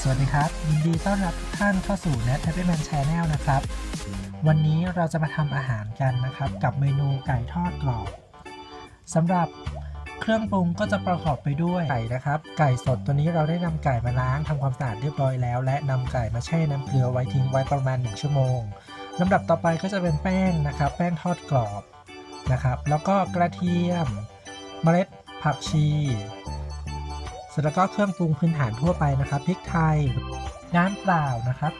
สวัสดีครับ ยินดีต้อนรับทุกท่านเข้าสู่ Net Happy Man Channel นะครับ วันนี้เราจะมาทำอาหารกันนะครับ กับเมนูไก่ทอดกรอบสำหรับเครื่องปรุงก็จะประกอบไปด้วยไก่นะครับ ไก่สดตัวนี้เราได้นำไก่มาล้างทำความสะอาดเรียบร้อยแล้ว และนำไก่มาแช่น้ำเกลือไว้ทิ้งไว้ประมาณ 1 ชั่วโมงลำดับต่อไปก็จะเป็นแป้งนะครับ แป้งทอดกรอบนะครับ แล้วก็กระเทียม เมล็ดผักชี เสร็จแล้วก็เครื่องปรุงพื้นฐานทั่วไปนะครับพริกไทย น้ำเปล่านะครับ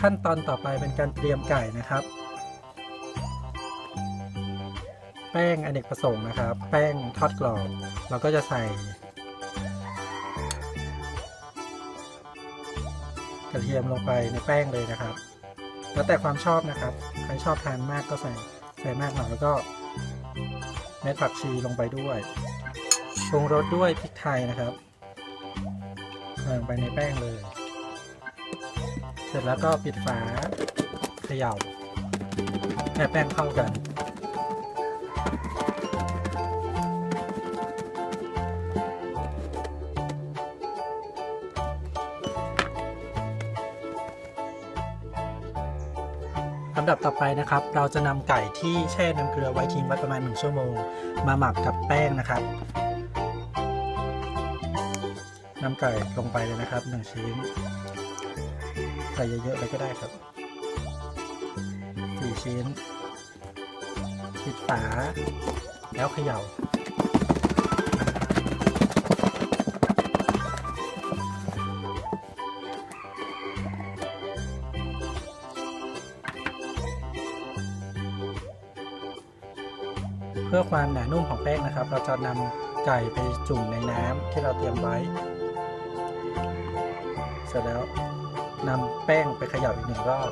ขั้นตอนต่อไปเป็นการเตรียมไก่นะครับ แป้งอเนกประสงค์นะครับ แป้งทอดกรอบเราก็จะใส่กระเทียมลงไปในแป้งเลยนะครับ แล้วแต่ความชอบนะครับ ใครชอบทานมากก็ใส่ใส่มากหน่อยแล้วก็ เม็ดผักชีลงไปด้วยปรุงรสด้วยพริกไทยนะครับใส่ลงไปในแป้งเลย เสร็จแล้วก็ปิดฝาเขย่าให้แป้งเข้ากัน ลำดับต่อไปนะครับ เราจะนำไก่ที่แช่น้ำเกลือไว้ทิ้งไว้ประมาณ 1 ชั่วโมง มาหมักกับแป้งนะครับนำไก่ลงไปเลยนะครับ1ชิ้นใส่เยอะๆเลยก็ได้ครับ4ชิ้นปิดฝาแล้วเขย่า พื่อความหนานุ่มของแป้งนะครับ เราจะนำไก่ไปจุ่มในน้ำที่เราเตรียมไว้ เสร็จแล้วนำแป้งไปเขย่าอีกหนึ่งรอบ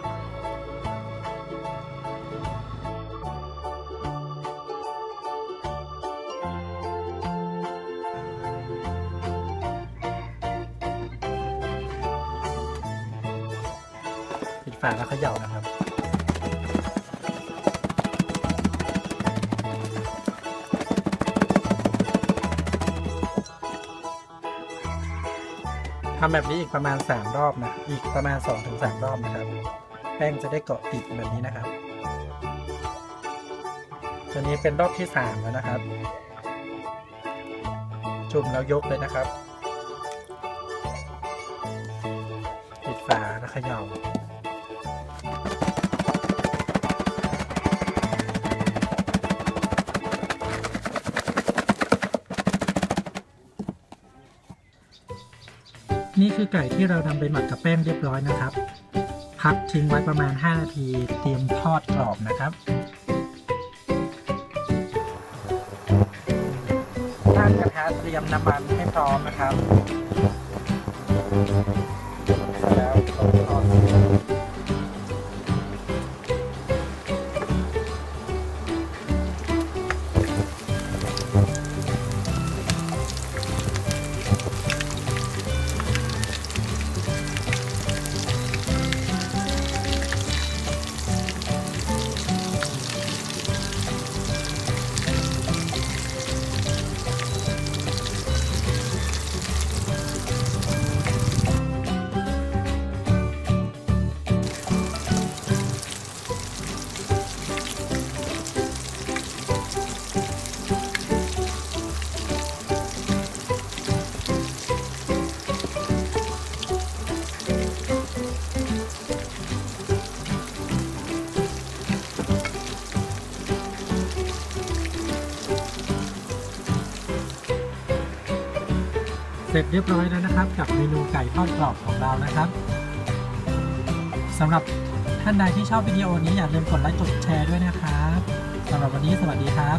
ปิดฝาแล้วเขย่านะครับ ทำแบบนี้อีกประมาณ 3 รอบนะ อีกประมาณ 2-3 รอบนะครับ แป้งจะได้เกาะติดแบบนี้นะครับ ตัวนี้เป็นรอบที่ 3 แล้วนะครับ จุ่มแล้วยกเลยนะครับ ปิดฝาแล้วเขย่า นี่คือไก่ที่เรานำไปหมักกับแป้งเรียบร้อยนะครับ พักทิ้งไว้ประมาณ 5 นาที เตรียมทอดกรอบนะครับตั้งกระทะเตรียมน้ำมันให้พร้อมนะครับแล้วลงทอด เสร็จเรียบร้อยแล้วนะครับ กับเมนูไก่ทอดกรอบของเรานะครับสำหรับท่านใดที่ชอบวิดีโอนี้อย่าลืมกดไลค์กดแชร์ด้วยนะครับสำหรับวันนี้สวัสดีครับ